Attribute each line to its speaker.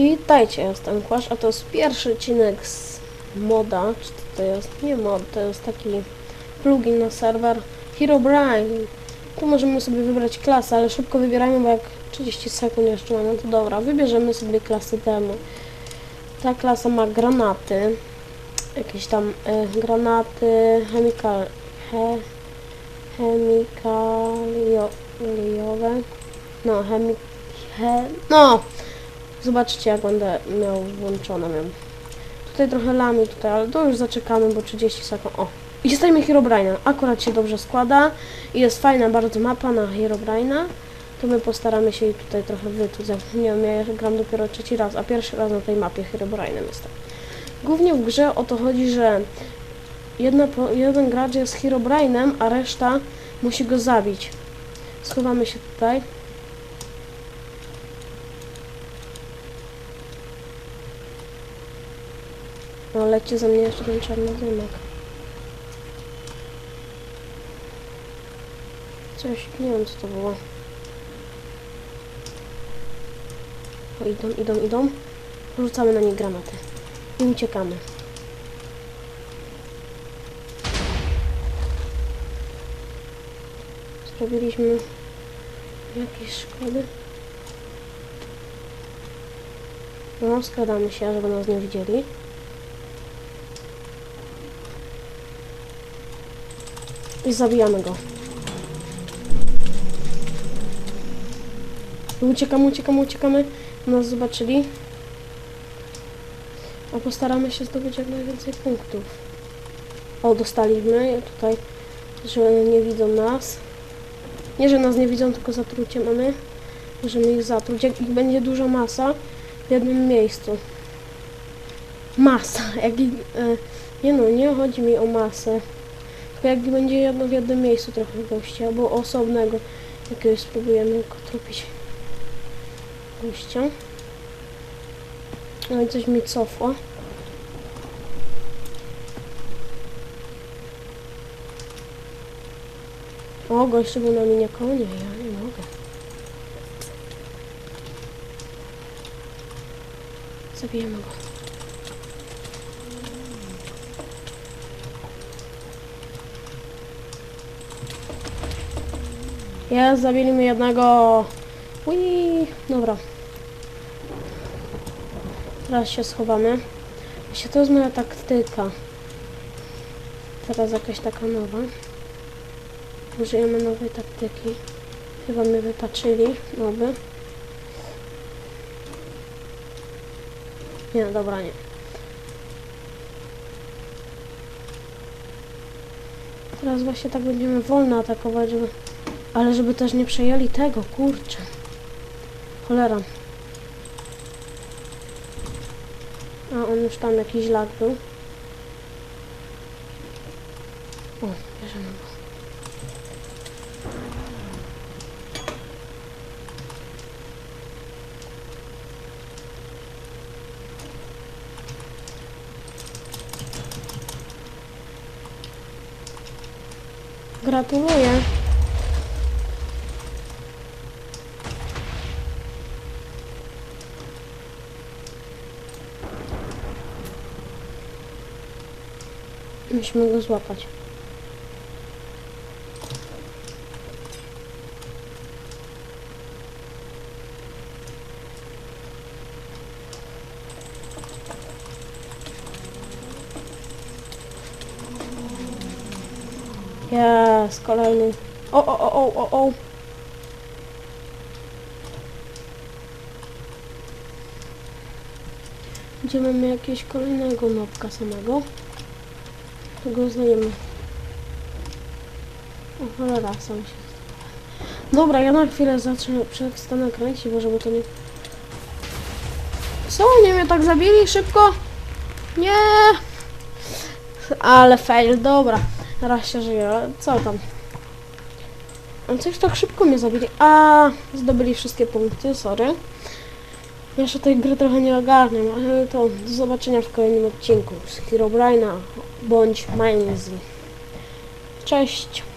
Speaker 1: Witajcie, jestem Kłasz, a to jest pierwszy odcinek z moda, czy to, to jest, nie mod, to jest taki plugin na serwer Herobrine. Tu możemy sobie wybrać klasę, ale szybko wybierajmy, bo jak 30 sekund jeszcze mamy, to dobra, wybierzemy sobie klasę demo. Ta klasa ma granaty, jakieś tam e, granaty chemikal, he, chemikaliowe, no chemik, he, no Zobaczcie, jak będę miał włączone. Miał. Tutaj trochę lami, tutaj, ale to już zaczekamy, bo 30 sekund. O! I dostajemy Herobrine'a. Akurat się dobrze składa i jest fajna bardzo mapa na Herobrine'a. To my postaramy się jej tutaj trochę wytuć. Nie wiem, ja gram dopiero trzeci raz, a pierwszy raz na tej mapie Herobrine'em jestem. Głównie w grze o to chodzi, że jedna, jeden gracz jest Herobrine'em, a reszta musi go zabić. Schowamy się tutaj. No leci ze mnie jeszcze ten czarny dymek. Coś, nie wiem co to było. O, idą, idą, idą. Rzucamy na nich granaty. I uciekamy. Zrobiliśmy jakieś szkody. No, skradamy się, żeby nas nie widzieli. I zabijamy go. Uciekamy, uciekamy, uciekamy. Nas zobaczyli. A postaramy się zdobyć jak najwięcej punktów. O, dostaliśmy tutaj, że nie widzą nas. Nie, że nas nie widzą, tylko zatrucie mamy. Możemy ich zatruć. Jak ich będzie duża masa w jednym miejscu. Masa. Jak ich, e, nie no, nie chodzi mi o masę. Jak będzie jedno w jednym miejscu trochę gościa, albo osobnego jakiegoś spróbujemy go tropić gościa. No i coś mi cofło. O, gościu był na minie konie, ja nie mogę. Zabijemy go. Jest, zabili mi jednego. Ui, dobra. Teraz się schowamy. Właśnie to jest moja taktyka. Teraz jakaś taka nowa. Użyjemy nowej taktyki. Chyba mnie wypatrzyli. Nowy. Nie, dobra, nie. Teraz właśnie tak będziemy wolno atakować, żeby... Ale żeby też nie przejęli tego, kurczę. Cholera. A on już tam jakiś lag był. O, bierzemy go. Gratuluję. Musimy go złapać. Jest, kolejny. O, o, o, o, o, o. Gdzie mamy jakiegoś kolejnego nopka samego? To go znajemy. O cholera, sam się... Dobra, ja na chwilę zacznę, przestanę kręcić, bo żeby to nie... Co? Nie mnie tak zabili szybko? Nie! Ale fail, dobra. Raz się żyje, co tam? A Coś tak szybko mnie zabili. A, zdobyli wszystkie punkty, sorry. Jeszcze tej gry trochę nie ogarniam, ale to do zobaczenia w kolejnym odcinku z Herobrine'a bądź Mindsy. Cześć!